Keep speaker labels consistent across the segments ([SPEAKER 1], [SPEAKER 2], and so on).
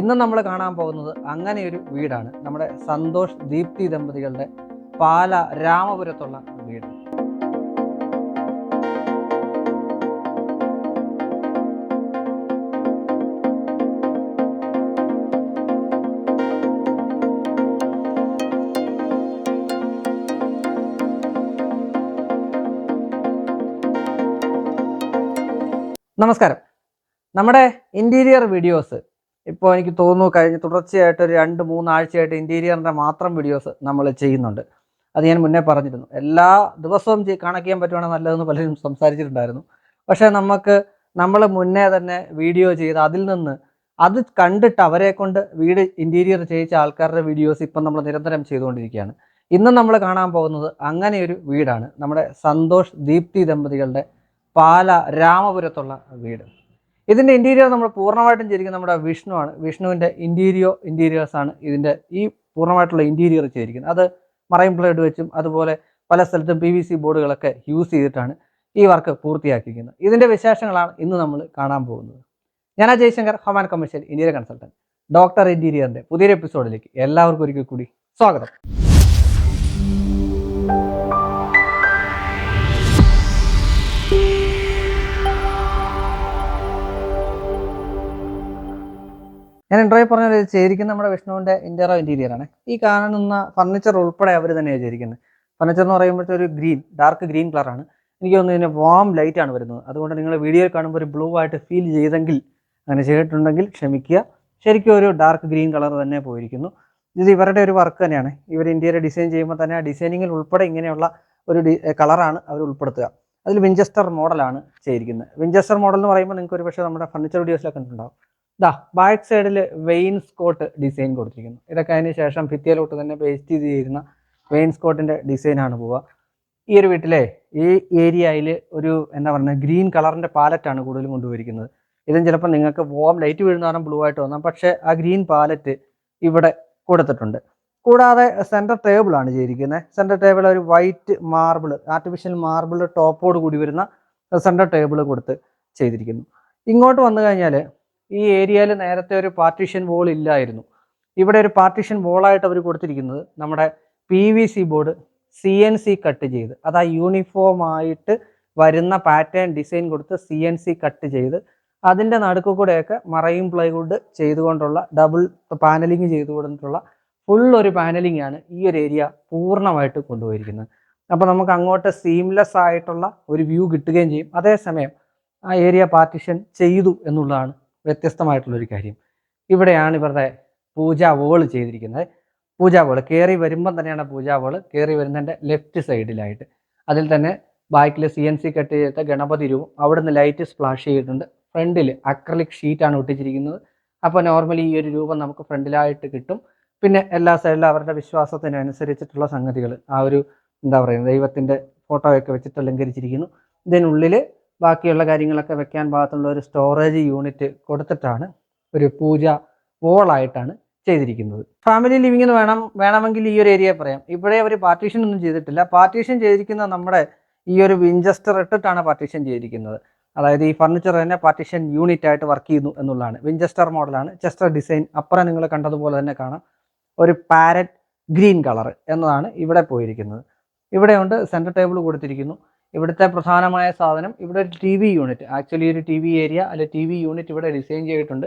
[SPEAKER 1] ഇന്ന് നമ്മൾ കാണാൻ പോകുന്നത് അങ്ങനെ ഒരു വീടാണ്. നമ്മുടെ സന്തോഷ് ദീപ്തി ദമ്പതികളുടെ പാല രാമപുരത്തുള്ള വീട്. നമസ്കാരം. നമ്മുടെ ഇന്റീരിയർ വീഡിയോസ് ഇപ്പോൾ എനിക്ക് തോന്നുന്നു കഴിഞ്ഞ് തുടർച്ചയായിട്ട് ഒരു രണ്ട് മൂന്നാഴ്ചയായിട്ട് ഇന്റീരിയറിന്റെ മാത്രം വീഡിയോസ് നമ്മൾ ചെയ്യുന്നുണ്ട്. അത് ഞാൻ മുന്നേ പറഞ്ഞിരുന്നു. എല്ലാ ദിവസവും കണക്ട് ചെയ്യാൻ പറ്റുവാണെങ്കിൽ നല്ലതെന്ന് പലരും സംസാരിച്ചിട്ടുണ്ടായിരുന്നു. പക്ഷേ നമുക്ക് നമ്മൾ മുന്നേ തന്നെ വീഡിയോ ചെയ്ത് അതിൽ നിന്ന് അത് കണ്ടിട്ട് അവരെ കൊണ്ട് വീട് ഇന്റീരിയർ ചെയ്യിച്ച ആൾക്കാരുടെ വീഡിയോസ് ഇപ്പം നമ്മൾ നിരന്തരം ചെയ്തുകൊണ്ടിരിക്കുകയാണ്. ഇന്ന് നമ്മൾ കാണാൻ പോകുന്നത് അങ്ങനെ ഒരു വീടാണ്. നമ്മുടെ സന്തോഷ് ദീപ്തി ദമ്പതികളുടെ പാല രാമപുരത്തുള്ള വീട്. ഇതിന്റെ ഇന്റീരിയർ നമ്മൾ പൂർണമായിട്ടും ചെയ്തിരിക്കുന്നത് നമ്മുടെ വിഷ്ണു ആണ്. വിഷ്ണുവിന്റെ ഇന്റീരിയോ ഇന്റീരിയേഴ്സ് ആണ് ഇതിന്റെ ഈ പൂർണമായിട്ടുള്ള ഇന്റീരിയർ ചെയ്തിരിക്കുന്നത്. അത് മറൈൻ പ്ലേഡ് വെച്ചും അതുപോലെ പല സ്ഥലത്തും പി വി സി ബോർഡുകളൊക്കെ യൂസ് ചെയ്തിട്ടാണ് ഈ വർക്ക് പൂർത്തിയാക്കിയിരിക്കുന്നത്. ഇതിന്റെ വിശേഷങ്ങളാണ് ഇന്ന് നമ്മൾ കാണാൻ പോകുന്നത്. ഞാൻ Jayashankar Homan commercial interior consultant doctor ഇന്റീരിയറിന്റെ പുതിയൊരു എപ്പിസോഡിലേക്ക് എല്ലാവർക്കും ഒരിക്കൽ കൂടി സ്വാഗതം. ഞാൻ ഇൻട്രോയിൽ പറഞ്ഞ ചെയ്തിരിക്കുന്ന നമ്മുടെ വിഷ്ണുവിന്റെ ഇന്റീരിയർ ഇന്റീരിയർ ആണ്. ഈ കാണുന്ന ഫർണിച്ചർ ഉൾപ്പെടെ അവർ തന്നെയാണ് ചെയ്തിരിക്കുന്നത്. ഫർണിച്ചർ എന്ന് പറയുമ്പോഴത്തെ ഒരു ഗ്രീൻ ഡാർക്ക് ഗ്രീൻ കളറാണ് എനിക്ക് തോന്നുന്നു ഇതിന് വാം ലൈറ്റ് ആണ് വരുന്നത്. അതുകൊണ്ട് നിങ്ങൾ വീഡിയോയിൽ കാണുമ്പോൾ ഒരു ബ്ലൂ ആയിട്ട് ഫീൽ ചെയ്തെങ്കിൽ അങ്ങനെ ചെയ്തിട്ടുണ്ടെങ്കിൽ ക്ഷമിക്കുക. ശരിക്കും ഒരു ഡാർക്ക് ഗ്രീൻ കളർ തന്നെ പോയിരിക്കുന്നു. ഇത് ഇവരുടെ ഒരു വർക്ക് തന്നെയാണ്. ഇവർ ഇന്ത്യയുടെ ഡിസൈൻ ചെയ്യുമ്പോൾ തന്നെ ആ ഡിസൈനിങ്ങിൽ ഉൾപ്പെടെ ഇങ്ങനെയുള്ള ഒരു കളറാണ് അവർ ഉൾപ്പെടുത്തുക. അതിൽ വിഞ്ചസ്റ്റർ മോഡലാണ് ചെയ്തിരിക്കുന്നത്. വിഞ്ചസ്റ്റർ മോഡൽ എന്ന് പറയുമ്പോൾ നിങ്ങൾക്ക് ഒരു പക്ഷേ നമ്മുടെ ഫർണിച്ചർ വീഡിയോസിലൊക്കെ കണ്ടിട്ടുണ്ടാവും. ദാ ബാക്ക് സൈഡിൽ വെയിൻ സ്കോട്ട് ഡിസൈൻ കൊടുത്തിരിക്കുന്നു. ഇതൊക്കെ അതിന് ശേഷം ഭിത്തിയിലോട്ട് തന്നെ പേസ്റ്റ് ചെയ്ത് ചെയ്യുന്ന വെയിൻ സ്കോട്ടിന്റെ ഡിസൈനാണ് പോവുക. ഈ ഒരു വീട്ടിലെ ഈ ഏരിയയിൽ ഒരു എന്താ പറയുക ഗ്രീൻ കളറിന്റെ പാലറ്റാണ് കൂടുതലും കൊണ്ടുപോയിരിക്കുന്നത് ഇതും ചിലപ്പോൾ നിങ്ങൾക്ക് വോം ലൈറ്റ് വീഴുന്ന കാരണം ബ്ലൂ ആയിട്ട് വന്നാൽ പക്ഷേ ആ ഗ്രീൻ പാലറ്റ് ഇവിടെ കൊടുത്തിട്ടുണ്ട്. കൂടാതെ സെന്റർ ടേബിളാണ് ചെയ്തിരിക്കുന്നത്. സെന്റർ ടേബിൾ ഒരു വൈറ്റ് മാർബിൾ ആർട്ടിഫിഷ്യൽ മാർബിൾ ടോപ്പോട് കൂടി വരുന്ന സെന്റർ ടേബിൾ കൊടുത്ത് ചെയ്തിരിക്കുന്നു. ഇങ്ങോട്ട് വന്നു കഴിഞ്ഞാൽ ഈ ഏരിയയിൽ നേരത്തെ ഒരു പാർട്ടീഷൻ വോൾ ഇല്ലായിരുന്നു. ഇവിടെ ഒരു പാർട്ടീഷൻ വോളായിട്ട് അവർ കൊടുത്തിരിക്കുന്നത് നമ്മുടെ P V C board C N C cut ചെയ്ത് അത് ആ യൂണിഫോം ആയിട്ട് വരുന്ന പാറ്റേൺ ഡിസൈൻ കൊടുത്ത് സി എൻ സി കട്ട് ചെയ്ത് അതിന്റെ നടുക്ക് കൂടെയൊക്കെ മറയും പ്ലൈവുഡ് ചെയ്തുകൊണ്ടുള്ള ഡബിൾ പാനലിങ് ചെയ്തുകൊണ്ടിട്ടുള്ള ഫുൾ ഒരു പാനലിംഗ് ആണ് ഈ ഒരു ഏരിയ പൂർണമായിട്ട് കൊണ്ടുപോയിരിക്കുന്നത്. അപ്പോൾ നമുക്ക് അങ്ങോട്ട് സീംലെസ് ആയിട്ടുള്ള ഒരു വ്യൂ കിട്ടുകയും ചെയ്യും. അതേസമയം ആ ഏരിയ പാർട്ടിഷൻ ചെയ്തു എന്നുള്ളതാണ് വ്യത്യസ്തമായിട്ടുള്ളൊരു കാര്യം. ഇവിടെയാണ് ഇവരുടെ പൂജാ വോൾ ചെയ്തിരിക്കുന്നത്. പൂജാ വോൾ കയറി വരുമ്പം തന്നെയാണ് പൂജാ വോൾ കയറി വരുന്നതിന്റെ ലെഫ്റ്റ് സൈഡിലായിട്ട് അതിൽ തന്നെ ബാക്കിൽ സി എൻ സി കട്ട് ചെയ്ത ഗണപതി രൂപം അവിടുന്ന് ലൈറ്റ് സ്പ്ലാഷ് ചെയ്തിട്ടുണ്ട്. ഫ്രണ്ടിൽ അക്രലിക് ഷീറ്റാണ് ഒട്ടിച്ചിരിക്കുന്നത്. അപ്പോൾ നോർമലി ഈ ഒരു രൂപം നമുക്ക് ഫ്രണ്ടിലായിട്ട് കിട്ടും. പിന്നെ എല്ലാ സൈഡിലും അവരുടെ വിശ്വാസത്തിനനുസരിച്ചിട്ടുള്ള സംഗതികൾ ആ ഒരു എന്താ പറയുക ദൈവത്തിന്റെ ഫോട്ടോയൊക്കെ വെച്ചിട്ട് അലങ്കരിച്ചിരിക്കുന്നു. ഇതിനുള്ളിൽ ബാക്കിയുള്ള കാര്യങ്ങളൊക്കെ വെക്കാൻ പാകത്തുള്ള ഒരു സ്റ്റോറേജ് യൂണിറ്റ് കൊടുത്തിട്ടാണ് ഒരു പൂജ വോളായിട്ടാണ് ചെയ്തിരിക്കുന്നത്. ഫാമിലി ലിവിംഗ് എന്ന് വേണം വേണമെങ്കിൽ ഈ ഒരു ഏരിയ പറയാം. ഇവിടെ അവർ പാർട്ടീഷൻ ഒന്നും ചെയ്തിട്ടില്ല. പാർട്ടീഷൻ ചെയ്തിരിക്കുന്ന നമ്മുടെ ഈ ഒരു വിഞ്ചസ്റ്റർ ഇട്ടിട്ടാണ് പാർട്ടീഷൻ ചെയ്തിരിക്കുന്നത്. അതായത് ഈ ഫർണിച്ചർ തന്നെ പാർട്ടീഷൻ യൂണിറ്റ് ആയിട്ട് വർക്ക് ചെയ്യുന്നു എന്നുള്ളതാണ്. വിഞ്ചസ്റ്റർ മോഡലാണ് ചെസ്റ്റർ ഡിസൈൻ അപ്പുറം നിങ്ങൾ കണ്ടതുപോലെ തന്നെ കാണാം. ഒരു പാരറ്റ് ഗ്രീൻ കളർ എന്നതാണ് ഇവിടെ പോയിരിക്കുന്നത്. ഇവിടെയുണ്ട് സെന്റർ ടേബിൾ കൊടുത്തിരിക്കുന്നു. ഇവിടുത്തെ പ്രധാനമായ സാധനം ഇവിടെ ഒരു ടി വി യൂണിറ്റ് ആക്ച്വലി ഒരു ടി വി ഏരിയ അല്ലെ ടി വി യൂണിറ്റ് ഇവിടെ ഡിസൈൻ ചെയ്തിട്ടുണ്ട്.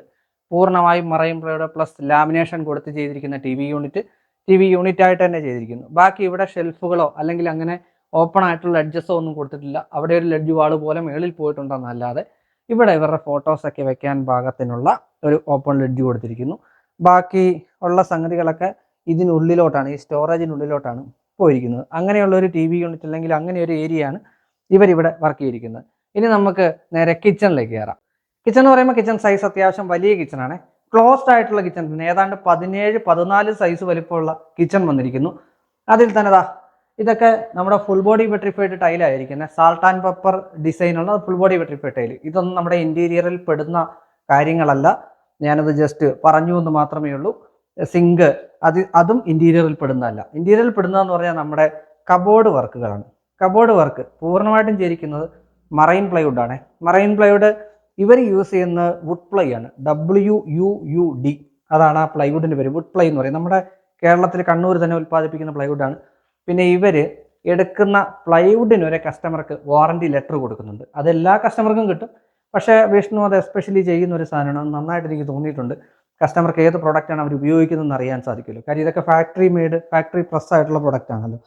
[SPEAKER 1] പൂർണമായും മറയുമ്പോഴയുടെ പ്ലസ് ലാമിനേഷൻ കൊടുത്ത് ചെയ്തിരിക്കുന്ന T V unit T V unit ആയിട്ട് തന്നെ ചെയ്തിരിക്കുന്നു. ബാക്കി ഇവിടെ ഷെൽഫുകളോ അല്ലെങ്കിൽ അങ്ങനെ ഓപ്പൺ ആയിട്ടുള്ള ലഡ്ജസോ ഒന്നും കൊടുത്തിട്ടില്ല. അവിടെ ഒരു ലഡ്ജ് വാൾ പോലെ മേളിൽ പോയിട്ടുണ്ടെന്നല്ലാതെ ഇവിടെ ഇവരുടെ ഫോട്ടോസൊക്കെ വെക്കാൻ ഭാഗത്തിനുള്ള ഒരു ഓപ്പൺ ലഡ്ജ് കൊടുത്തിരിക്കുന്നു. ബാക്കി ഉള്ള സംഗതികളൊക്കെ ഇതിനുള്ളിലോട്ടാണ് ഈ സ്റ്റോറേജിനുള്ളിലോട്ടാണ് പോയിരിക്കുന്നത്. അങ്ങനെയുള്ള ഒരു ടി വി യൂണിറ്റ് അല്ലെങ്കിൽ അങ്ങനെ ഒരു ഏരിയയാണ് ഇവരിവിടെ വർക്ക് ചെയ്തിരിക്കുന്നത്. ഇനി നമുക്ക് നേരെ കിച്ചണിലേക്ക് കയറാം കിച്ചൺ എന്ന് പറയുമ്പോൾ കിച്ചൺ സൈസ് അത്യാവശ്യം വലിയ കിച്ചണാണ് ക്ലോസ്ഡ് ആയിട്ടുള്ള കിച്ചൺ തന്നെ. ഏതാണ്ട് പതിനേഴ് പതിനാല് സൈസ് വലിപ്പമുള്ള കിച്ചൺ വന്നിരിക്കുന്നു. അതിൽ തന്നെ ദാ ഇതൊക്കെ നമ്മുടെ ഫുൾ ബോഡി വെട്രിഫൈഡ് ടൈലായിരിക്കുന്നത് സാൾട്ട് ആൻഡ് പെപ്പർ ഡിസൈനുള്ള ഫുൾ ബോഡി വെട്രിഫൈഡ് ടൈൽ ഇതൊന്നും നമ്മുടെ ഇന്റീരിയറിൽ പെടുന്ന കാര്യങ്ങളല്ല. ഞാനത് ജസ്റ്റ് പറഞ്ഞു എന്ന് മാത്രമേ ഉള്ളൂ. സിങ്ക് അത് അതും ഇന്റീരിയറിൽ പെടുന്നതല്ല. ഇന്റീരിയറിൽ പെടുന്നതെന്ന് പറഞ്ഞാൽ നമ്മുടെ കബോർഡ് വർക്കുകളാണ് കബോർഡ് വർക്ക് പൂർണമായിട്ടും ചെയ്തിരിക്കുന്നത് മറൈൻ പ്ലൈവുഡ് ആണ് മറൈൻ പ്ലൈവുഡ് ഇവർ യൂസ് ചെയ്യുന്ന വുഡ് പ്ലൈ ആണ്. ഡബ്ല്യു യു യു ഡി അതാണ് ആ പ്ലൈവുഡിന്റെ പേര്. വുഡ് പ്ലൈ എന്ന് പറയും. നമ്മുടെ കേരളത്തിൽ കണ്ണൂർ തന്നെ ഉൽപ്പാദിപ്പിക്കുന്ന പ്ലൈവുഡാണ്. പിന്നെ ഇവർ എടുക്കുന്ന പ്ലൈവുഡിന് ഒരു കസ്റ്റമർക്ക് വാറണ്ടി ലെറ്റർ കൊടുക്കുന്നുണ്ട്. അതെല്ലാ കസ്റ്റമർക്കും കിട്ടും. പക്ഷേ വിഷ്ണു അത് എസ്പെഷ്യലി ചെയ്യുന്ന ഒരു സാധനമാണ്. നന്നായിട്ട് എനിക്ക് തോന്നിയിട്ടുണ്ട്. കസ്റ്റമർക്ക് ഏത് പ്രൊഡക്റ്റാണ് അവർ ഉപയോഗിക്കുന്നതെന്ന് അറിയാൻ സാധിക്കുമല്ലോ. കാര്യം ഇതൊക്കെ ഫാക്ടറി മെയ്ഡ് ഫാക്ടറി പ്രസ് ആയിട്ടുള്ള പ്രൊഡക്റ്റ് ആണല്ലോ.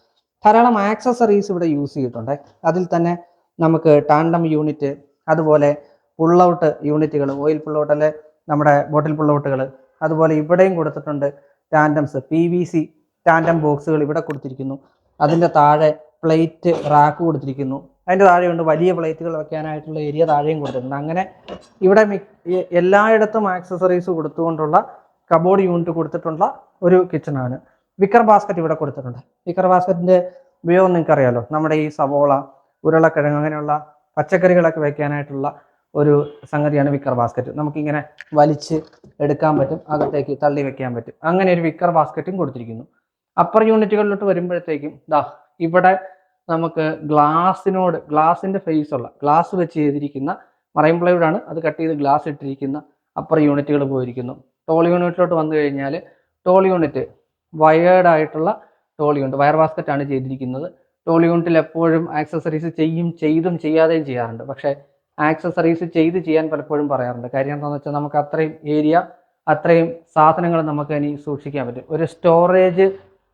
[SPEAKER 1] ധാരാളം ആക്സസറീസ് ഇവിടെ യൂസ് ചെയ്തിട്ടുണ്ട്. അതിൽ തന്നെ നമുക്ക് ടാൻഡം യൂണിറ്റ് അതുപോലെ പുള്ളൗട്ട് യൂണിറ്റുകൾ ഓയിൽ പുള്ളൗട്ട് അല്ലെ നമ്മുടെ ബോട്ടിൽ പുള്ളൗട്ടുകൾ അതുപോലെ ഇവിടെയും കൊടുത്തിട്ടുണ്ട് tandems P V C tandem ബോക്സുകൾ ഇവിടെ കൊടുത്തിരിക്കുന്നു. അതിന്റെ താഴെ പ്ലേറ്റ് റാക്ക് കൊടുത്തിരിക്കുന്നു. അതിന്റെ താഴെയുണ്ട് വലിയ പ്ലേറ്റുകൾ വെക്കാനായിട്ടുള്ള ഏരിയ താഴെയും കൊടുത്തിട്ടുണ്ട്. അങ്ങനെ ഇവിടെ എല്ലായിടത്തും ആക്സസറീസ് കൊടുത്തുകൊണ്ടുള്ള കബോർഡ് യൂണിറ്റ് കൊടുത്തിട്ടുള്ള ഒരു കിച്ചണാണ് വിക്കർ ബാസ്ക്കറ്റ് ഇവിടെ കൊടുത്തിട്ടുണ്ട്. വിക്കർ ബാസ്ക്കറ്റിന്റെ ഉപയോഗം നിങ്ങൾക്ക് അറിയാലോ നമ്മുടെ ഈ സവോള ഉരുളക്കിഴങ്ങ് അങ്ങനെയുള്ള പച്ചക്കറികളൊക്കെ വയ്ക്കാനായിട്ടുള്ള ഒരു സംഗതിയാണ് വിക്കർ ബാസ്ക്കറ്റ് നമുക്കിങ്ങനെ വലിച്ച് എടുക്കാൻ പറ്റും അകത്തേക്ക് തള്ളി വെക്കാൻ പറ്റും. അങ്ങനെ ഒരു വിക്കർ ബാസ്ക്കറ്റും കൊടുത്തിരിക്കുന്നു. അപ്പർ യൂണിറ്റുകളിലോട്ട് വരുമ്പോഴത്തേക്കും ദാ ഇവിടെ നമുക്ക് ഗ്ലാസിനോട് ഗ്ലാസിന്റെ ഫേസ് ഉള്ള ഗ്ലാസ് വെച്ച് ചെയ്തിരിക്കുന്ന മറൈൻ പ്ലൈവുഡ് ആണ്. അത് കട്ട് ചെയ്ത് ഗ്ലാസ് ഇട്ടിരിക്കുന്ന അപ്പർ യൂണിറ്റുകൾ പോയിരിക്കുന്നു. ടോൾ യൂണിറ്റിലോട്ട് വന്നു കഴിഞ്ഞാൽ ടോൾ യൂണിറ്റ് വയേർഡ് ആയിട്ടുള്ള ടോൾ യൂണിറ്റ് വയർ ബാസ്ക്കറ്റ് ആണ് ചെയ്തിരിക്കുന്നത്. ടോൾ യൂണിറ്റിൽ എപ്പോഴും ആക്സസറീസ് ചെയ്യും ചെയ്തും ചെയ്യാതെയും ചെയ്യാറുണ്ട്. പക്ഷേ ആക്സസറീസ് ചെയ്ത് ചെയ്യാൻ പലപ്പോഴും പറയാറുണ്ട്. കാര്യം എന്താണെന്ന് വെച്ചാൽ നമുക്ക് അത്രയും ഏരിയ അത്രയും സാധനങ്ങൾ നമുക്ക് ഇനി സൂക്ഷിക്കാൻ പറ്റും. ഒരു സ്റ്റോറേജ്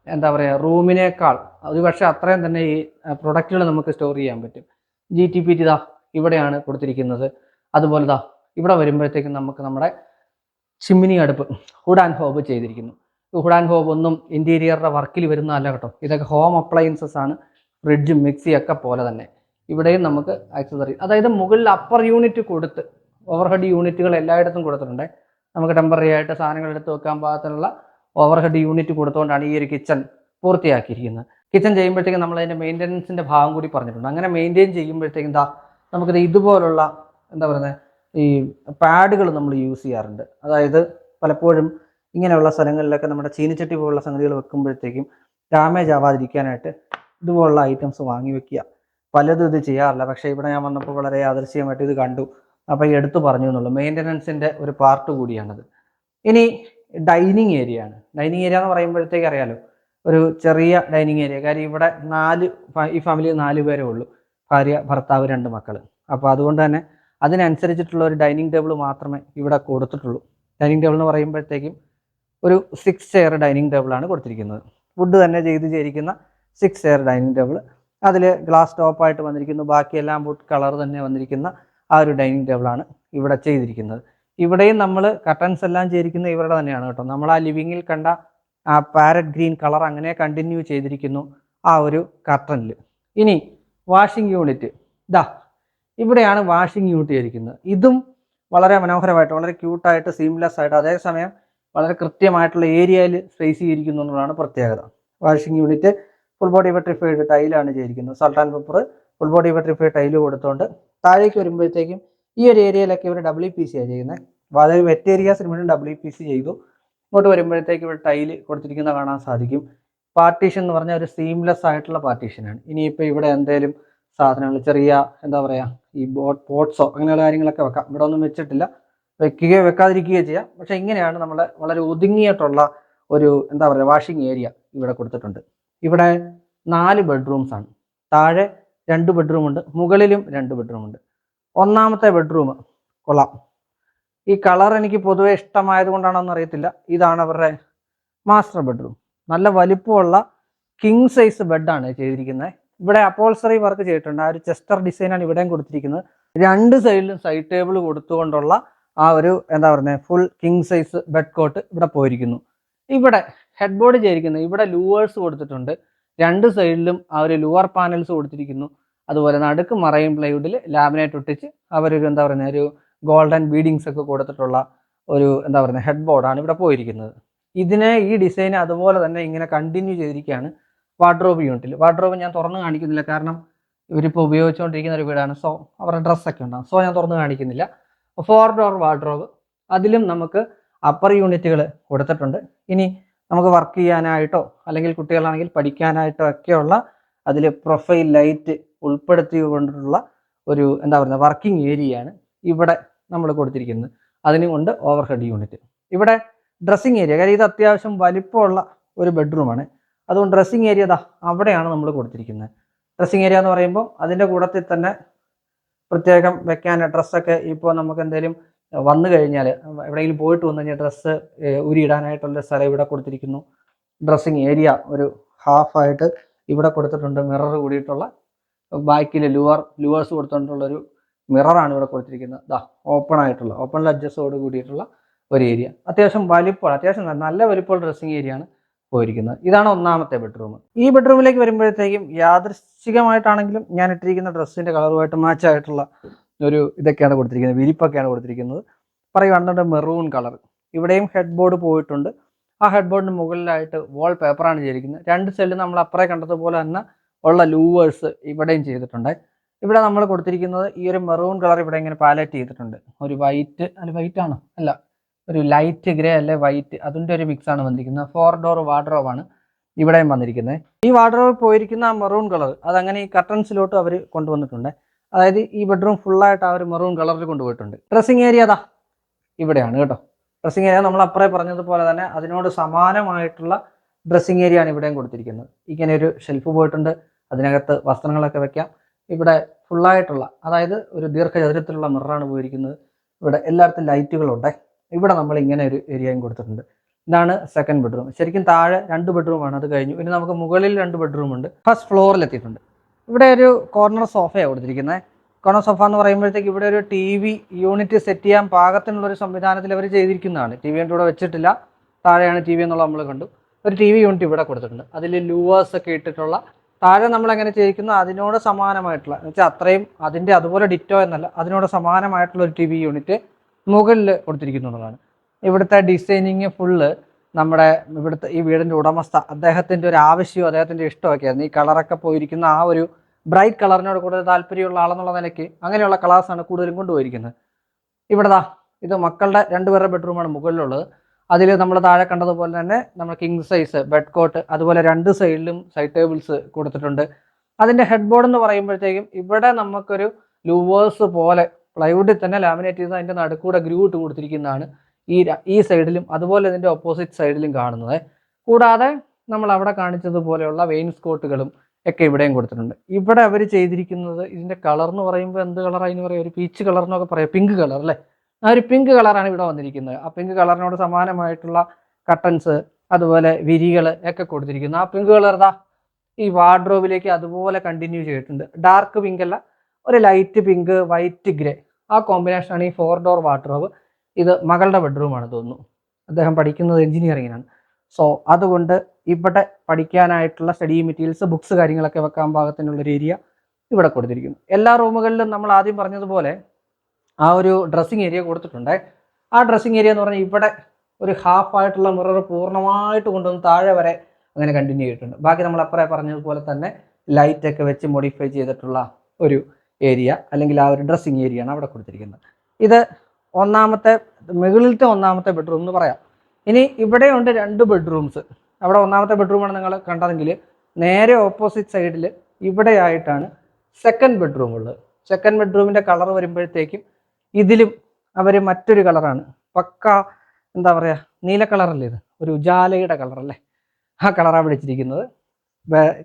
[SPEAKER 1] എന്താ പറയുക റൂമിനേക്കാൾ ഒരു പക്ഷേ അത്രയും തന്നെ ഈ പ്രൊഡക്റ്റുകൾ നമുക്ക് സ്റ്റോർ ചെയ്യാൻ പറ്റും. ജി ടി പി ഇതാ ഇവിടെയാണ് കൊടുത്തിരിക്കുന്നത്. അതുപോലെ ദാ ഇവിടെ വരുമ്പോഴത്തേക്കും നമുക്ക് നമ്മുടെ ചിമ്മിനി അടുപ്പ് ഹുഡ് ആൻഡ് ഹോബ് ചെയ്തിരിക്കുന്നു. ഹുഡ് ആൻഡ് ഹോബ് ഒന്നും ഇന്റീരിയറുടെ വർക്കിൽ വരുന്നതല്ല കേട്ടോ. ഇതൊക്കെ ഹോം അപ്ലയൻസസ് ആണ്. ഫ്രിഡ്ജും മിക്സിയൊക്കെ പോലെ തന്നെ. ഇവിടെയും നമുക്ക് ആക്സസറി അതായത് മുകളിൽ അപ്പർ യൂണിറ്റ് കൊടുത്ത് ഓവർഹെഡ് യൂണിറ്റുകൾ എല്ലായിടത്തും കൊടുത്തിട്ടുണ്ട്. നമുക്ക് ടെമ്പററി ആയിട്ട് സാധനങ്ങൾ എടുത്ത് വെക്കാൻ പാകത്തിനുള്ള ഓവർഹെഡ് യൂണിറ്റ് കൊടുത്തുകൊണ്ടാണ് ഈ ഒരു കിച്ചൺ പൂർത്തിയാക്കിയിരിക്കുന്നത്. കിച്ചൺ ചെയ്യുമ്പോഴത്തേക്കും നമ്മൾ അതിന്റെ മെയിന്റനൻസിന്റെ ഭാഗം കൂടി പറഞ്ഞിട്ടുണ്ട്. അങ്ങനെ മെയിന്റെയിൻ ചെയ്യുമ്പോഴത്തേക്കും എന്താ നമുക്കിത് ഇതുപോലുള്ള എന്താ പറയുന്നത് ഈ പാഡുകൾ നമ്മൾ യൂസ് ചെയ്യാറുണ്ട്. അതായത് പലപ്പോഴും ഇങ്ങനെയുള്ള സ്ഥലങ്ങളിലൊക്കെ നമ്മുടെ ചീനിച്ചട്ടി പോലുള്ള സംഗതികൾ വെക്കുമ്പോഴത്തേക്കും ഡാമേജ് ആവാതിരിക്കാനായിട്ട് ഇതുപോലുള്ള ഐറ്റംസ് വാങ്ങി വെക്കുക. പലതും ഇത് ചെയ്യാറില്ല. പക്ഷേ ഇവിടെ ഞാൻ വന്നപ്പോൾ വളരെ ആദർശീയമായിട്ട് ഇത് കണ്ടു. അപ്പോൾ ഈ എടുത്തു പറഞ്ഞു എന്നുള്ളൂ. മെയിന്റനൻസിന്റെ ഒരു പാർട്ട് കൂടിയാണത്. ഇനി ഡൈനിങ് ഏരിയ ആണ്. ഡൈനിങ് ഏരിയ എന്ന് പറയുമ്പോഴത്തേക്ക് അറിയാലോ ഒരു ചെറിയ ഡൈനിങ് ഏരിയ കാര്യം ഇവിടെ നാല് ഈ ഫാമിലിയിൽ നാല് പേരേ ഉള്ളൂ. ഭാര്യ ഭർത്താവ് രണ്ട് മക്കൾ അപ്പോൾ അതുകൊണ്ട് തന്നെ അതിനനുസരിച്ചിട്ടുള്ള ഒരു ഡൈനിങ് ടേബിൾ മാത്രമേ ഇവിടെ കൊടുത്തിട്ടുള്ളൂ. ഡൈനിങ് ടേബിൾ എന്ന് പറയുമ്പോഴത്തേക്കും ഒരു സിക്സ് ചെയർ ഡൈനിങ് ടേബിളാണ് കൊടുത്തിരിക്കുന്നത്. വുഡ് തന്നെ ചെയ്ത് ചേരിക്കുന്ന സിക്സ് ചെയർ ഡൈനിങ് ടേബിൾ അതിൽ ഗ്ലാസ് ടോപ്പായിട്ട് വന്നിരിക്കുന്നു. ബാക്കിയെല്ലാം വുഡ് കളർ തന്നെ വന്നിരിക്കുന്ന ആ ഒരു ഡൈനിങ് ടേബിളാണ് ഇവിടെ ചെയ്തിരിക്കുന്നത്. ഇവിടെയും നമ്മൾ കട്ടൻസ് എല്ലാം ചേരിക്കുന്ന ഇവരുടെ തന്നെയാണ് കേട്ടോ. നമ്മൾ ആ ലിവിങ്ങിൽ കണ്ട ആ പാരറ്റ് ഗ്രീൻ കളർ അങ്ങനെ കണ്ടിന്യൂ ചെയ്തിരിക്കുന്നു ആ ഒരു കർട്ടനിൽ ഇനി വാഷിംഗ് യൂണിറ്റ് ദാ ഇവിടെയാണ് വാഷിംഗ് യൂണിറ്റ് ചെയ്തിരിക്കുന്നത്. ഇതും വളരെ മനോഹരമായിട്ട് വളരെ ക്യൂട്ടായിട്ട് സീംലെസ് ആയിട്ട് അതേസമയം വളരെ കൃത്യമായിട്ടുള്ള ഏരിയയിൽ സ്പേസ് ചെയ്തിരിക്കുന്നു എന്നുള്ളതാണ് പ്രത്യേകത. Washing unit full body vitrified ടൈലാണ് ചെയ്തിരിക്കുന്നത്. Salt and pepper full body vitrified tile കൊടുത്തുകൊണ്ട് താഴേക്ക് വരുമ്പോഴത്തേക്കും ഈ ഒരു ഏരിയയിലൊക്കെ ഇവർ ഡബ്ല്യു പി സി ആണ് ചെയ്യുന്നത്. അതായത് വെറ്റ് ഏരിയ സിനിമയിൽ ഡബ്ല്യു പി സി ചെയ്തു. ഇങ്ങോട്ട് വരുമ്പോഴത്തേക്ക് ഇവിടെ ടൈൽ കൊടുത്തിരിക്കുന്നത് കാണാൻ സാധിക്കും. പാർട്ടീഷൻ എന്ന് പറഞ്ഞാൽ ഒരു സീംലെസ് ആയിട്ടുള്ള പാർട്ടീഷനാണ് ഇനിയിപ്പോൾ ഇവിടെ എന്തെങ്കിലും സാധനങ്ങൾ ചെറിയ എന്താ പറയുക ഈ ബോട്ട് പോട്ട്സോ അങ്ങനെയുള്ള കാര്യങ്ങളൊക്കെ വെക്കാം. ഇവിടെ ഒന്നും വെച്ചിട്ടില്ല. വെക്കുകയോ വെക്കാതിരിക്കുകയോ ചെയ്യാം. പക്ഷെ ഇങ്ങനെയാണ് നമ്മൾ വളരെ ഒതുങ്ങിയിട്ടുള്ള ഒരു എന്താ പറയുക വാഷിംഗ് ഏരിയ ഇവിടെ കൊടുത്തിട്ടുണ്ട്. ഇവിടെ നാല് ബെഡ്റൂംസ് ആണ്. താഴെ രണ്ട് ബെഡ്റൂം ഉണ്ട് മുകളിലും രണ്ട് ബെഡ്റൂം ഉണ്ട്. ഒന്നാമത്തെ ബെഡ്റൂം കൊള്ളാം. ഈ കളർ എനിക്ക് പൊതുവെ ഇഷ്ടമായത് കൊണ്ടാണോന്ന് അറിയത്തില്ല. ഇതാണ് അവരുടെ മാസ്റ്റർ ബെഡ്റൂം നല്ല വലിപ്പമുള്ള കിങ് സൈസ് ബെഡാണ് ചെയ്തിരിക്കുന്നത്. ഇവിടെ അപ്പോൾസറി വർക്ക് ചെയ്തിട്ടുണ്ട്. ആ ഒരു ചെസ്റ്റർ ഡിസൈനാണ് ഇവിടെയും കൊടുത്തിരിക്കുന്നത്. രണ്ട് സൈഡിലും സൈഡ് ടേബിൾ കൊടുത്തുകൊണ്ടുള്ള ആ ഒരു എന്താ പറയുന്നത് full king size bed cot ഇവിടെ പോയിരിക്കുന്നു. ഇവിടെ ഹെഡ് ബോർഡ് ചെയ്തിരിക്കുന്നത് ഇവിടെ ലൂവേഴ്സ് കൊടുത്തിട്ടുണ്ട്. രണ്ട് സൈഡിലും ആ ഒരു ലൂവർ പാനൽസ് കൊടുത്തിരിക്കുന്നു. അതുപോലെ നടുക്ക് മറൈൻ പ്ലൈവുഡിൽ ലാമിനേറ്റ് ഒട്ടിച്ച് അവരൊരു എന്താ പറയുന്നത് ഒരു ഗോൾഡൻ ബീഡിങ്സ് ഒക്കെ കൊടുത്തിട്ടുള്ള ഒരു എന്താ പറയുന്നത് ഹെഡ് ബോർഡാണ് ഇവിടെ പോയിരിക്കുന്നത്. ഇതിനെ ഈ ഡിസൈൻ അതുപോലെ തന്നെ ഇങ്ങനെ കണ്ടിന്യൂ ചെയ്തിരിക്കുകയാണ് വാർഡ്രോബ് യൂണിറ്റിൽ വാർഡ്രോബ് ഞാൻ തുറന്ന് കാണിക്കുന്നില്ല. കാരണം ഇവരിപ്പോൾ ഉപയോഗിച്ചുകൊണ്ടിരിക്കുന്ന ഒരു വീടാണ്. സോ അവരുടെ ഡ്രസ്സൊക്കെ ഉണ്ടാകും സോ ഞാൻ തുറന്ന് കാണിക്കുന്നില്ല. ഫോർ ഡോർ വാർഡ്രോബ് അതിലും നമുക്ക് അപ്പർ യൂണിറ്റുകൾ കൊടുത്തിട്ടുണ്ട്. ഇനി നമുക്ക് വർക്ക് ചെയ്യാനായിട്ടോ അല്ലെങ്കിൽ കുട്ടികളാണെങ്കിൽ പഠിക്കാനായിട്ടോ ഒക്കെയുള്ള അതിൽ പ്രൊഫൈൽ ലൈറ്റ് ഉൾപ്പെടുത്തി കൊണ്ടുള്ള ഒരു എന്താ പറയുക വർക്കിംഗ് ഏരിയയാണ് ഇവിടെ നമ്മൾ കൊടുത്തിരിക്കുന്നത്. അതിനും കൊണ്ട് ഓവർ ഹെഡ് യൂണിറ്റ് ഇവിടെ ഡ്രസ്സിങ് ഏരിയ കാര്യം ഇത് അത്യാവശ്യം വലിപ്പമുള്ള ഒരു ബെഡ്റൂമാണ് അതുകൊണ്ട് ഡ്രസ്സിങ് ഏരിയ ദാ അവിടെയാണ് നമ്മൾ കൊടുത്തിരിക്കുന്നത്. ഡ്രസ്സിങ് ഏരിയ എന്ന് പറയുമ്പോൾ അതിന്റെ കൂടത്തിൽ തന്നെ പ്രത്യേകം വെക്കാൻ ഡ്രസ്സൊക്കെ ഇപ്പോൾ നമുക്ക് എന്തെങ്കിലും വന്നു കഴിഞ്ഞാൽ എവിടെയെങ്കിലും പോയിട്ട് വന്നു കഴിഞ്ഞാൽ ഡ്രസ്സ് ഉരിയിടാനായിട്ടുള്ള സ്ഥലം ഇവിടെ കൊടുത്തിരിക്കുന്നു. ഡ്രസ്സിങ് ഏരിയ ഒരു ഹാഫായിട്ട് ഇവിടെ കൊടുത്തിട്ടുണ്ട്. മിറർ കൂടിയിട്ടുള്ള ബാക്കിൽ ലുവർ ലുവേഴ്സ് കൊടുത്തിട്ടുള്ളൊരു മിററാണ് ഇവിടെ കൊടുത്തിരിക്കുന്നത്. ദാ ഓപ്പൺ ആയിട്ടുള്ള ഓപ്പൺ ലഡ്ജസോട് കൂടിയിട്ടുള്ള ഒരു ഏരിയ. അത്യാവശ്യം വലിപ്പമാണ് അത്യാവശ്യം നല്ല വലിപ്പമുള്ള ഡ്രസ്സിങ് ഏരിയ ആണ് പോയിരിക്കുന്നത്. ഇതാണ് ഒന്നാമത്തെ ബെഡ്റൂം. ഈ ബെഡ്റൂമിലേക്ക് വരുമ്പോഴത്തേക്കും യാദൃശ്ചികമായിട്ടാണെങ്കിലും ഞാൻ ഇട്ടിരിക്കുന്ന ഡ്രസ്സിന്റെ കളറുമായിട്ട് മാച്ച് ആയിട്ടുള്ള ഒരു ഇതൊക്കെയാണ് കൊടുത്തിരിക്കുന്നത്. വിരിപ്പൊക്കെയാണ് കൊടുത്തിരിക്കുന്നത്. പറയുകയാണെന്നുണ്ടെങ്കിൽ മെറൂൺ കളർ. ഇവിടെയും ഹെഡ് ബോർഡ് പോയിട്ടുണ്ട്. ആ ഹെഡ് ബോർഡിന് മുകളിലായിട്ട് വാൾ പേപ്പറാണ് ചെയ്തിരിക്കുന്നത്. രണ്ട് സെല്ല് നമ്മൾ അപ്പറേ കണ്ടതുപോലെ തന്നെ ഉള്ള ലൂവേഴ്സ് ഇവിടെയും ചെയ്തിട്ടുണ്ട്. ഇവിടെ നമ്മൾ കൊടുത്തിരിക്കുന്നത് ഈ ഒരു മെറൂൺ കളർ ഇവിടെ ഇങ്ങനെ പാലറ്റ് ചെയ്തിട്ടുണ്ട്. ഒരു വൈറ്റ് അല്ല വൈറ്റ് ആണോ? അല്ല. ഒരു ലൈറ്റ് ഗ്രേ അല്ലെ വൈറ്റ് അതിന്റെ ഒരു മിക്സ് ആണ് വന്നിരിക്കുന്നത്. ഫോർ ഡോർ വാർഡ്രോബ് ആണ് ഇവിടെയും വന്നിരിക്കുന്നത്. ഈ വാർഡ്രോബ് പോയിരിക്കുന്ന ആ മെറൂൺ കളർ അതങ്ങനെ ഈ കർട്ടൻസിലോട്ട് അവർ കൊണ്ടുവന്നിട്ടുണ്ട്. അതായത് ഈ ബെഡ്റൂം ഫുള്ളായിട്ട് ആ ഒരു മെറൂൺ കളറിൽ കൊണ്ടുപോയിട്ടുണ്ട്. ഡ്രസ്സിങ് ഏരിയ അതാ ഇവിടെയാണ് കേട്ടോ. ഡ്രസ്സിങ് ഏരിയ നമ്മൾ അപ്പറേ പറഞ്ഞതുപോലെ തന്നെ അതിനോട് സമാനമായിട്ടുള്ള ഡ്രസ്സിങ് ഏരിയ ആണ് ഇവിടെയും കൊടുത്തിരിക്കുന്നത്. ഇങ്ങനെ ഒരു ഷെൽഫ് പോയിട്ടുണ്ട്. അതിനകത്ത് വസ്ത്രങ്ങളൊക്കെ വെക്കാം. ഇവിടെ ഫുള്ളായിട്ടുള്ള അതായത് ഒരു ദീർഘചതുരത്തിലുള്ള മിററാണ് പോയിരിക്കുന്നത്. ഇവിടെ എല്ലായിടത്തും ലൈറ്റുകളുണ്ട് ഇവിടെ നമ്മൾ ഇങ്ങനെ ഒരു ഏരിയയും കൊടുത്തിട്ടുണ്ട്. ഇതാണ് സെക്കൻഡ് ബെഡ്റൂം ശരിക്കും താഴെ രണ്ട് ബെഡ്റൂമാണ് അത് കഴിഞ്ഞു. ഇനി നമുക്ക് മുകളിൽ രണ്ട് ബെഡ്റൂം ഉണ്ട്. ഫസ്റ്റ് ഫ്ലോറിൽ എത്തിയിട്ടുണ്ട്. ഇവിടെ ഒരു കോർണർ സോഫയാണ് കൊടുത്തിരിക്കുന്നത് കോർണർ സോഫ എന്ന് പറയുമ്പോഴത്തേക്ക് ഇവിടെ ഒരു ടി വി യൂണിറ്റ് സെറ്റ് ചെയ്യാൻ പാകത്തിനുള്ള ഒരു സംവിധാനത്തിൽ അവർ ചെയ്തിരിക്കുന്നതാണ്. ടി വി ഇവിടെ വെച്ചിട്ടില്ല. താഴെയാണ് ടി വി എന്നുള്ളത് നമ്മൾ കണ്ടു. ഒരു ടി വി യൂണിറ്റ് ഇവിടെ കൊടുത്തിട്ടുണ്ട്. അതിൽ ലൂവേഴ്സ് ഒക്കെ ഇട്ടിട്ടുള്ള താഴെ നമ്മൾ എങ്ങനെ ചെയ്യിക്കുന്നു അതിനോട് സമാനമായിട്ടുള്ള എന്ന് വെച്ചാൽ അത്രയും അതിന്റെ അതുപോലെ ഡിറ്റോ എന്നല്ല അതിനോട് സമാനമായിട്ടുള്ള ഒരു ടി വി യൂണിറ്റ് മുകളിൽ കൊടുത്തിരിക്കുന്നുള്ളതാണ് ഇവിടുത്തെ ഡിസൈനിങ് ഫുള്ള് നമ്മുടെ ഇവിടുത്തെ ഈ വീടിന്റെ ഉടമസ്ഥ അദ്ദേഹത്തിന്റെ ഒരു ആവശ്യവും അദ്ദേഹത്തിന്റെ ഇഷ്ടമൊക്കെ ആയിരുന്നു ഈ കളറൊക്കെ പോയിരിക്കുന്ന ആ ഒരു ബ്രൈറ്റ് കളറിനോട് കൂടുതൽ താല്പര്യമുള്ള ആളെന്നുള്ള നിലയ്ക്ക് അങ്ങനെയുള്ള കളേഴ്സാണ് കൂടുതലും കൊണ്ടുപോയിരിക്കുന്നത്. ഇവിടെതാ ഇത് മക്കളുടെ രണ്ടുപേരുടെ ബെഡ്റൂമാണ് മുകളിലുള്ളത്. അതിൽ നമ്മൾ താഴെ കണ്ടതുപോലെ തന്നെ നമ്മൾ കിങ് സൈസ് ബെഡ് കോട്ട് അതുപോലെ രണ്ട് സൈഡിലും സൈഡ് ടേബിൾസ് കൊടുത്തിട്ടുണ്ട്. അതിന്റെ ഹെഡ് ബോർഡ് എന്ന് പറയുമ്പോഴത്തേക്കും ഇവിടെ നമുക്കൊരു ലൂവേഴ്സ് പോലെ പ്ലൈവുഡിൽ തന്നെ ലാമിനേറ്റ് ചെയ്ത് അതിന്റെ നടുക്കൂടെ ഗ്രൂ ഇട്ട് കൊടുത്തിരിക്കുന്നതാണ് ഈ ഈ സൈഡിലും അതുപോലെ ഇതിന്റെ ഓപ്പോസിറ്റ് സൈഡിലും കാണുന്നത്. കൂടാതെ നമ്മൾ അവിടെ കാണിച്ചതുപോലെയുള്ള വെയിൻ വെയിൻസ്കോട്ടുകളും ഒക്കെ ഇവിടെയും കൊടുത്തിട്ടുണ്ട്. ഇവിടെ അവർ ചെയ്തിരിക്കുന്നത് ഇതിന്റെ കളർ എന്ന് പറയുമ്പോൾ എന്ത് കളറായി പറയുക ഒരു പീച്ച് കളർ എന്നൊക്കെ പറയാം. പിങ്ക് കളർ അല്ലേ? ആ ഒരു പിങ്ക് കളറാണ് ഇവിടെ വന്നിരിക്കുന്നത്. ആ പിങ്ക് കളറിനോട് സമാനമായിട്ടുള്ള കട്ടൻസ് അതുപോലെ വിരികൾ ഒക്കെ കൊടുത്തിരിക്കുന്നു. ആ പിങ്ക് കളർ ദാ ഈ വാർഡ്രോബിലേക്ക് അതുപോലെ കണ്ടിന്യൂ ചെയ്തിട്ടുണ്ട്. ഡാർക്ക് പിങ്ക് അല്ല ഒരു ലൈറ്റ് പിങ്ക് വൈറ്റ് ഗ്രേ ആ കോമ്പിനേഷനാണ് ഈ ഫോർ ഡോർ വാട്ടർ വാർഡ്രോബ് ഇത് മകളുടെ ബെഡ്റൂമാണ് തോന്നുന്നു. അദ്ദേഹം പഠിക്കുന്നത് എഞ്ചിനീയറിങ്ങിനാണ് സോ അതുകൊണ്ട് ഇവിടെ പഠിക്കാനായിട്ടുള്ള സ്റ്റഡി മെറ്റീരിയൽസ് ബുക്സ് കാര്യങ്ങളൊക്കെ വെക്കാൻ പാകത്തിനുള്ളൊരു ഏരിയ ഇവിടെ കൊടുത്തിരിക്കുന്നു. എല്ലാ റൂമുകളിലും നമ്മൾ ആദ്യം പറഞ്ഞതുപോലെ ആ ഒരു ഡ്രസ്സിങ് ഏരിയ കൊടുത്തിട്ടുണ്ട്. ആ ഡ്രസ്സിങ് ഏരിയ എന്ന് പറഞ്ഞാൽ ഇവിടെ ഒരു ഹാഫ് ആയിട്ടുള്ള മിറർ പൂർണമായിട്ട് കൊണ്ടുവന്ന് താഴെ വരെ അങ്ങനെ കണ്ടിന്യൂ ചെയ്തിട്ടുണ്ട്. ബാക്കി നമ്മൾ അപ്പറേ പറഞ്ഞതുപോലെ തന്നെ ലൈറ്റൊക്കെ വെച്ച് മോഡിഫൈ ചെയ്തിട്ടുള്ള ഒരു ഏരിയ അല്ലെങ്കിൽ ആ ഒരു ഡ്രസ്സിങ് ഏരിയ ആണ് അവിടെ കൊടുത്തിരിക്കുന്നത്. ഇത് ഒന്നാമത്തെ മുകളിലത്തെ ഒന്നാമത്തെ ബെഡ്റൂം എന്ന് പറയാം. ഇനി ഇവിടെയുണ്ട് രണ്ട് ബെഡ്റൂംസ് അവിടെ ഒന്നാമത്തെ ബെഡ്റൂമാണ് നിങ്ങൾ കണ്ടതെങ്കിൽ നേരെ ഓപ്പോസിറ്റ് സൈഡിൽ ഇവിടെയായിട്ടാണ് സെക്കൻഡ് ബെഡ്റൂം ഉള്ളത്. സെക്കൻഡ് ബെഡ്റൂമിന്റെ കളർ വരുമ്പോഴത്തേക്കും ഇതിലും അവർ മറ്റൊരു കളറാണ് പക്ക എന്താ പറയുക നീല കളറല്ലേ ഇത്? ഒരു ഉജാലയുടെ കളറല്ലേ ആ കളറാണ് പിടിച്ചിരിക്കുന്നത്.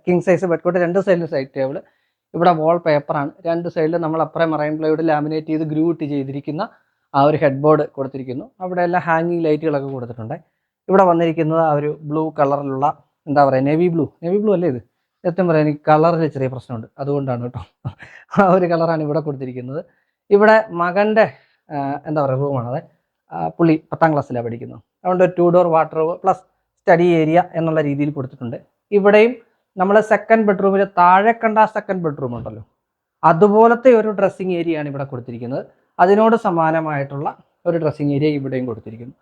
[SPEAKER 1] കിങ് സൈസ് ബെഡ്കോട്ട് രണ്ട് സൈഡിൽ സൈഡ് ടേബിൾ ഇവിടെ വാൾ പേപ്പറാണ് രണ്ട് സൈഡിൽ നമ്മൾ അപ്പുറം മറൈൻ പ്ലൈവുഡ് ലാമിനേറ്റ് ചെയ്ത് ഗ്രൂട്ട് ചെയ്തിരിക്കുന്ന ആ ഒരു ഹെഡ് ബോർഡ് കൊടുത്തിരിക്കുന്നു. അവിടെ എല്ലാം ഹാങ്ങിങ് ലൈറ്റുകളൊക്കെ കൊടുത്തിട്ടുണ്ട്. ഇവിടെ വന്നിരിക്കുന്നത് ആ ഒരു ബ്ലൂ കളറിലുള്ള എന്താ പറയുക നേവി ബ്ലൂ നേവി ബ്ലൂ അല്ലേ ഇത്? സത്യം പറയാം എനിക്ക് കളറിൽ ചെറിയ പ്രശ്നമുണ്ട്. അതുകൊണ്ടാണ് കേട്ടോ. ആ ഒരു കളറാണ് ഇവിടെ കൊടുത്തിരിക്കുന്നത്. ഇവിടെ മകന്റെ എന്താ പറയുക റൂമാണ് അതെ പുള്ളി പത്താം ക്ലാസ്സിലാണ് പഠിക്കുന്നത്. അതുകൊണ്ട് two door water plus study area എന്നുള്ള രീതിയിൽ കൊടുത്തിട്ടുണ്ട്. ഇവിടെയും നമ്മൾ സെക്കൻഡ് ബെഡ്റൂമിൽ താഴെ കണ്ട സെക്കൻഡ് ബെഡ്റൂം ഉണ്ടല്ലോ. അതുപോലത്തെ ഒരു ഡ്രസ്സിങ് ഏരിയ ആണ് ഇവിടെ കൊടുത്തിരിക്കുന്നത്. അതിനോട് സമാനമായിട്ടുള്ള ഒരു ഡ്രസ്സിങ് ഏരിയ ഇവിടെയും കൊടുത്തിരിക്കുന്നു.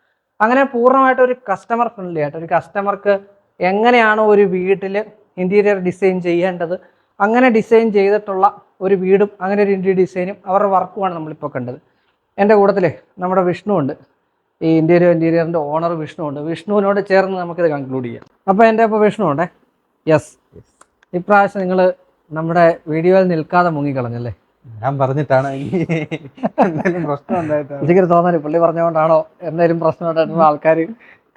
[SPEAKER 1] അങ്ങനെ പൂർണമായിട്ട് ഒരു കസ്റ്റമർ ഫ്രണ്ട്ലി ആയിട്ട് ഒരു കസ്റ്റമർക്ക് എങ്ങനെയാണോ ഒരു വീട്ടിൽ ഇന്റീരിയർ ഡിസൈൻ ചെയ്യേണ്ടത് അങ്ങനെ ഡിസൈൻ ചെയ്തിട്ടുള്ള ഒരു വീടും അങ്ങനെ ഒരു ഇന്റീരിയർ ഡിസൈനും അവരുടെ വർക്കുമാണ് നമ്മളിപ്പോൾ കണ്ടത്. എന്റെ കൂട്ടത്തിൽ നമ്മുടെ വിഷ്ണു ഉണ്ട്. ഈ ഇന്റീരിയർ ഇന്റീരിയറിന്റെ ഓണർ വിഷ്ണു ഉണ്ട്. വിഷ്ണുവിനോട് ചേർന്ന് നമുക്കിത് കൺക്ലൂഡ് ചെയ്യാം. അപ്പോൾ എന്റെ ഇപ്പോൾ വിഷ്ണു ഉണ്ടേ? യെസ് ഇപ്രാവശ്യം നിങ്ങൾ നമ്മുടെ വീഡിയോയിൽ നിൽക്കാതെ മുങ്ങിക്കളഞ്ഞല്ലേ?
[SPEAKER 2] ഞാൻ പറഞ്ഞിട്ടാണ് എന്തെങ്കിലും പ്രശ്നം ഉണ്ടായിട്ടാണ്.
[SPEAKER 1] എനിക്കൊരു തോന്നൽ പുള്ളി പറഞ്ഞുകൊണ്ടാണോ എന്തെങ്കിലും പ്രശ്നം ഉണ്ടായിട്ടുള്ള ആൾക്കാർ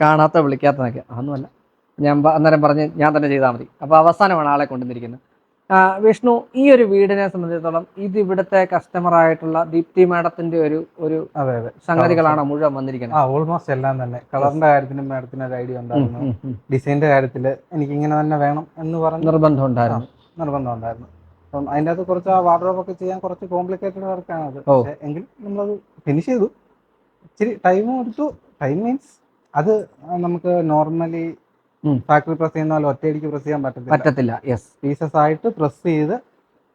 [SPEAKER 1] കാണാത്ത വിളിക്കാത്തതൊക്കെ. അതൊന്നുമല്ല. ഞാൻ അന്നേരം പറഞ്ഞ് ഞാൻ തന്നെ ചെയ്താൽ മതി. അപ്പോൾ അവസാനമാണ് ആളെ കൊണ്ടുവന്നിരിക്കുന്നത്. വിഷ്ണു ഈ ഒരു വീടിനെ സംബന്ധിച്ചിടത്തോളം ഇത് ഇവിടുത്തെ കസ്റ്റമർ ആയിട്ടുള്ള ദീപ്തി മാഡത്തിന്റെ ഒരു ഒരു
[SPEAKER 2] അതെ അതെ.
[SPEAKER 1] സംഗതികളാണ് മുഴുവൻ വന്നിരിക്കുന്നത്?
[SPEAKER 2] ആ ഓൾമോസ്റ്റ് എല്ലാം തന്നെ. കളറിന്റെ കാര്യത്തിനും മാഡത്തിന് ഒരു ഐഡിയ ഉണ്ടായിരുന്നു. ഡിസൈനിന്റെ കാര്യത്തിൽ എനിക്ക് ഇങ്ങനെ തന്നെ വേണം എന്ന് പറഞ്ഞ
[SPEAKER 1] നിർബന്ധം ഉണ്ടായിരുന്നു.
[SPEAKER 2] നിർബന്ധം ഉണ്ടായിരുന്നു. അപ്പം അതിന്റെ അകത്ത് കുറച്ച് ആ വാർഡ്രോബ് ഒക്കെ ചെയ്യാൻ കുറച്ച് കോംപ്ലിക്കേറ്റഡ് വർക്കാണ് അത്. എങ്കിൽ നമ്മളത് ഫിനിഷ് ചെയ്തു. ഇച്ചിരി ടൈമും എടുത്തു. ടൈം മീൻസ് അത് നമുക്ക് നോർമലി. ഫാക്ടറി പ്രസ് ചെയ്യുന്ന പോലെ ഒറ്റയടിക്ക് പ്രസ് ചെയ്യാൻ പറ്റത്തില്ല.
[SPEAKER 1] പറ്റത്തില്ല. യെസ്
[SPEAKER 2] പീസസ് ആയിട്ട് പ്രസ് ചെയ്ത്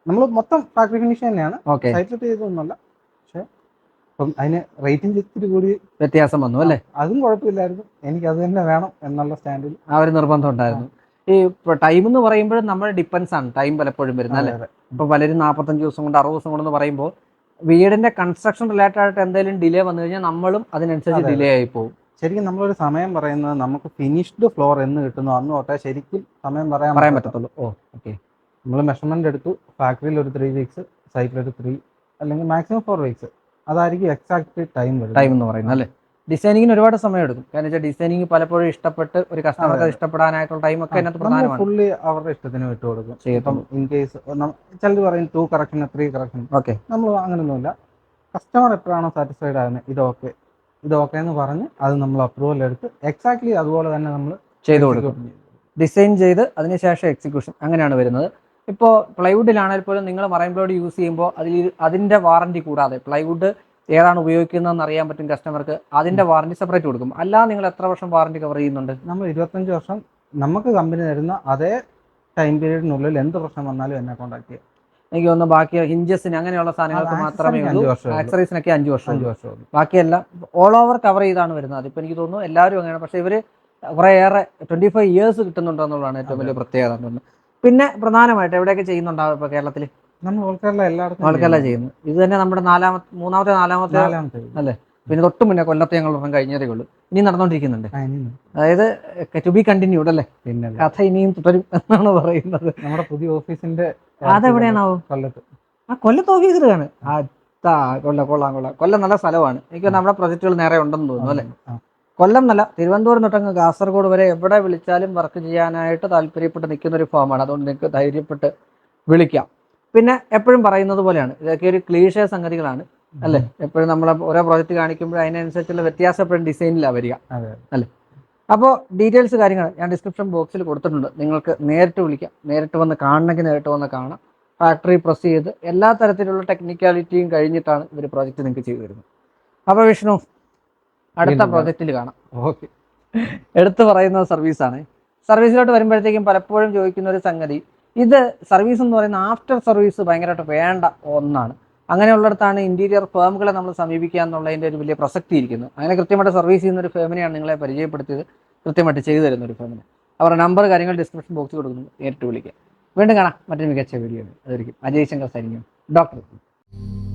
[SPEAKER 2] നമ്മൾ മൊത്തം ഫാക്ടറി ഫിനിഷ് തന്നെയാണ്.
[SPEAKER 1] ഓക്കെ
[SPEAKER 2] സൈറ്റിൽ ചെയ്തൊന്നുമല്ല പക്ഷെ അപ്പം അതിന് റേറ്റിംഗ് ഇത്തിരി കൂടി
[SPEAKER 1] വ്യത്യാസം വന്നു അല്ലേ?
[SPEAKER 2] അതും കുഴപ്പമില്ലായിരുന്നു. എനിക്ക് അത് തന്നെ വേണം എന്നുള്ള സ്റ്റാൻഡിൽ.
[SPEAKER 1] ആ ഒരു നിർബന്ധം ഉണ്ടായിരുന്നു. ഈ ടൈം എന്ന് പറയുമ്പോഴും നമ്മൾ ഡിപ്പെൻസ് ആണ്. ടൈം പലപ്പോഴും വരുന്നത് അല്ലേ? ഇപ്പൊ പലരും നാൽപ്പത്തഞ്ച് ദിവസം കൊണ്ട് അറുപത് ദിവസം കൊണ്ടെന്ന് പറയുമ്പോൾ വീടിന്റെ കൺസ്ട്രക്ഷൻ റിലേറ്റഡ് ആയിട്ട് എന്തെങ്കിലും ഡിലേ വന്നു കഴിഞ്ഞാൽ നമ്മളും അതിനനുസരിച്ച് ഡിലേ ആയി പോകും.
[SPEAKER 2] ശരിക്കും നമ്മളൊരു സമയം പറയുന്നത് നമുക്ക് ഫിനിഷ്ഡ് ഫ്ലോർ എന്ന് കിട്ടുന്നു. അന്ന് തൊട്ടേ ശരിക്കും സമയം പറയാൻ
[SPEAKER 1] പറയാൻ പറ്റത്തുള്ളൂ. ഓ ഓക്കെ
[SPEAKER 2] നമ്മൾ മെഷർമെന്റ് എടുത്തു. ഫാക്ടറിയിൽ ഒരു ത്രീ വീക്സ് സൈക്കിൾ ഒരു ത്രീ അല്ലെങ്കിൽ മാക്സിമം ഫോർ വീക്സ് അതായിരിക്കും എക്സാക്ട് ടൈം
[SPEAKER 1] ടൈം എന്ന് പറയുന്നത് അല്ലേ? ഡിസൈനിങ്ങിന് ഒരുപാട് സമയം എടുക്കും. കാരണം വെച്ചാൽ ഡിസൈനിങ് പലപ്പോഴും ഇഷ്ടപ്പെട്ട് ഒരു കസ്റ്റമർക്ക് ഇഷ്ടപ്പെടാനായിട്ടുള്ള ടൈം ഒക്കെ അതിനകത്ത് പ്രധാനമാണ്.
[SPEAKER 2] ഫുള്ളി അവരുടെ ഇഷ്ടത്തിന് വിട്ടു കൊടുക്കും. ഇപ്പം ഇൻ കേസ് ചിലർ പറയും two correction three correction
[SPEAKER 1] okay
[SPEAKER 2] നമ്മൾ അങ്ങനെയൊന്നുമില്ല കസ്റ്റമർ എപ്പോഴാണോ സാറ്റിസ്ഫൈഡ് ആകുന്നത് ഇത് ഓക്കെ ഇത് ഓക്കെ എന്ന് പറഞ്ഞ് അത് നമ്മൾ അപ്രൂവൽ എടുത്ത് എക്സാക്ട്ലി അതുപോലെ തന്നെ നമ്മൾ
[SPEAKER 1] ചെയ്തു കൊടുക്കും. ഡിസൈൻ ചെയ്ത് അതിനുശേഷം എക്സിക്യൂഷൻ അങ്ങനെയാണ് വരുന്നത്. ഇപ്പോൾ പ്ലൈവുഡിലാണെങ്കിൽ പോലും നിങ്ങൾ മറൈൻ യൂസ് ചെയ്യുമ്പോൾ അതിൽ അതിന്റെ വാറണ്ടി കൂടാതെ പ്ലൈവുഡ് ഏതാണ് ഉപയോഗിക്കുന്നതെന്ന് അറിയാൻ പറ്റും കസ്റ്റമർക്ക് അതിന്റെ വാറണ്ടി സെപ്പറേറ്റ് കൊടുക്കും. അല്ലാതെ നിങ്ങൾ എത്ര വർഷം വാറണ്ടി കവർ ചെയ്യുന്നുണ്ട്?
[SPEAKER 2] നമ്മൾ ഇരുപത്തഞ്ച് വർഷം നമുക്ക് കമ്പനി തരുന്ന അതേ ടൈം പീരീഡിനുള്ളിൽ എന്ത് പ്രശ്നം വന്നാലും എന്നെ കോൺടാക്ട് ചെയ്യാം.
[SPEAKER 1] എനിക്ക് തോന്നുന്നു ബാക്കി ഹിഞ്ചസിന് അങ്ങനെയുള്ള സാധനങ്ങൾക്ക് മാത്രമേ ഉള്ളൂ. ആക്സറീസിനൊക്കെ അഞ്ച് വർഷം
[SPEAKER 2] അഞ്ച് വർഷം
[SPEAKER 1] ബാക്കിയെല്ലാം ഓൾ ഓവർ കവർ ചെയ്താണ് വരുന്നത്. അതിപ്പോൾ എനിക്ക് തോന്നുന്നു എല്ലാവരും അങ്ങനെയാണ്. പക്ഷേ ഇവർ കുറേയേറെ ട്വന്റി ഫൈവ് ഇയേഴ്സ് കിട്ടുന്നുണ്ടോ എന്നുള്ളതാണ് ഏറ്റവും വലിയ പ്രത്യേകത പിന്നെ പ്രധാനമായിട്ട് എവിടെയൊക്കെ ചെയ്യുന്നുണ്ടാവും ഇപ്പോൾ കേരളത്തിൽ
[SPEAKER 2] നമ്മൾ ഓൾക്കാരിലെ എല്ലായിടത്തും
[SPEAKER 1] ആൾക്കെല്ലാം ചെയ്യുന്നു. ഇത് തന്നെ നമ്മുടെ നാലാമത്തെ മൂന്നാമത്തെ നാലാമത്തെ
[SPEAKER 2] നാലാമത്തെ
[SPEAKER 1] പിന്നെ തൊട്ട് മുന്നേ കൊല്ലത്തെ ഞങ്ങൾ ഒരെണ്ണം കഴിഞ്ഞതേ ഉള്ളൂ. ഇനി നടന്നുകൊണ്ടിരിക്കുന്നുണ്ട് അതായത് ടു ബി കണ്ടിന്യൂഡ് അല്ലേ?
[SPEAKER 2] പിന്നെ
[SPEAKER 1] കഥ ഇനിയും തുടരും എന്നാണ് പറയുന്നത്.
[SPEAKER 2] നമ്മുടെ പുതിയ ഓഫീസിന്റെ
[SPEAKER 1] അതെവിടെയാണാവോ
[SPEAKER 2] കൊല്ലത്ത്.
[SPEAKER 1] ആ കൊല്ലത്ത് ഓഫീസിലാണ്. ആ കൊല്ലം കൊള്ളാം കൊള്ളാം. കൊല്ലം നല്ല സ്ഥലമാണ്. എനിക്ക് നമ്മുടെ പ്രൊജക്റ്റുകൾ നേരെ ഉണ്ടെന്ന് തോന്നുന്നു അല്ലേ? കൊല്ലം നല്ല തിരുവനന്തപുരം തൊട്ടങ്ങ് കാസർഗോഡ് വരെ എവിടെ വിളിച്ചാലും വർക്ക് ചെയ്യാനായിട്ട് താല്പര്യപ്പെട്ട് നിൽക്കുന്ന ഒരു ഫോമാണ്. അതുകൊണ്ട് നിങ്ങൾക്ക് ധൈര്യപ്പെട്ട് വിളിക്കാം. പിന്നെ എപ്പോഴും പറയുന്നത് പോലെയാണ്. ഇതൊക്കെ ഒരു ക്ലീഷ സംഗതികളാണ്. അല്ലേ? എപ്പോഴും നമ്മൾ ഓരോ പ്രോജക്റ്റ് കാണിക്കുമ്പോൾ അതിനനുസരിച്ചുള്ള വ്യത്യാസപ്പെടുന്ന ഡിസൈനിലാണ് വരിക.
[SPEAKER 2] അതെ
[SPEAKER 1] അപ്പോൾ ഡീറ്റെയിൽസ് കാര്യങ്ങൾ ഞാൻ ഡിസ്ക്രിപ്ഷൻ ബോക്സിൽ കൊടുത്തിട്ടുണ്ട്. നിങ്ങൾക്ക് നേരിട്ട് വിളിക്കാം. നേരിട്ട് വന്ന് കാണണമെങ്കിൽ നേരിട്ട് വന്ന് കാണാം. ഫാക്ടറി പ്രസ് ചെയ്ത് എല്ലാ തരത്തിലുള്ള ടെക്നിക്കാലിറ്റിയും കഴിഞ്ഞിട്ടാണ് ഇവർ പ്രോജക്റ്റ് നിങ്ങൾക്ക് ചെയ്തു തരുന്നത്. അപ്പോൾ വിഷ്ണു അടുത്ത പ്രോജക്റ്റിൽ കാണാം.
[SPEAKER 2] ഓക്കെ.
[SPEAKER 1] എടുത്തു പറയുന്ന സർവീസാണ് സർവീസിലോട്ട് വരുമ്പോഴത്തേക്കും പലപ്പോഴും ചോദിക്കുന്ന ഒരു സംഗതി. ഇത് സർവീസ് എന്ന് പറയുന്ന ആഫ്റ്റർ സർവീസ് ഭയങ്കരമായിട്ട് വേണ്ട ഒന്നാണ്. അങ്ങനെയുള്ളിടത്താണ് ഇന്റീരിയർ ഫേമുകളെ നമ്മൾ സമീപിക്കുക എന്നുള്ളതിന്റെ ഒരു വലിയ പ്രസക്തി ഇരിക്കുന്നു. അങ്ങനെ കൃത്യമായിട്ട് സർവീസ് ചെയ്യുന്ന ഒരു ഫേമിനെയാണ് നിങ്ങളെ പരിചയപ്പെടുത്തിയത്. കൃത്യമായിട്ട് ചെയ്തു തരുന്ന ഒരു ഫേമിനെ അവരുടെ നമ്പർ കാര്യങ്ങൾ ഡിസ്ക്രിപ്ഷൻ ബോക്സിൽ കൊടുക്കുന്നു. നേരിട്ട് വിളിക്കുക വീണ്ടും കാണാം. മറ്റൊരു മികച്ച വീഡിയോ അതായിരിക്കും അജയ് ശങ്കർ സൈനിക്കും ഡോക്ടർ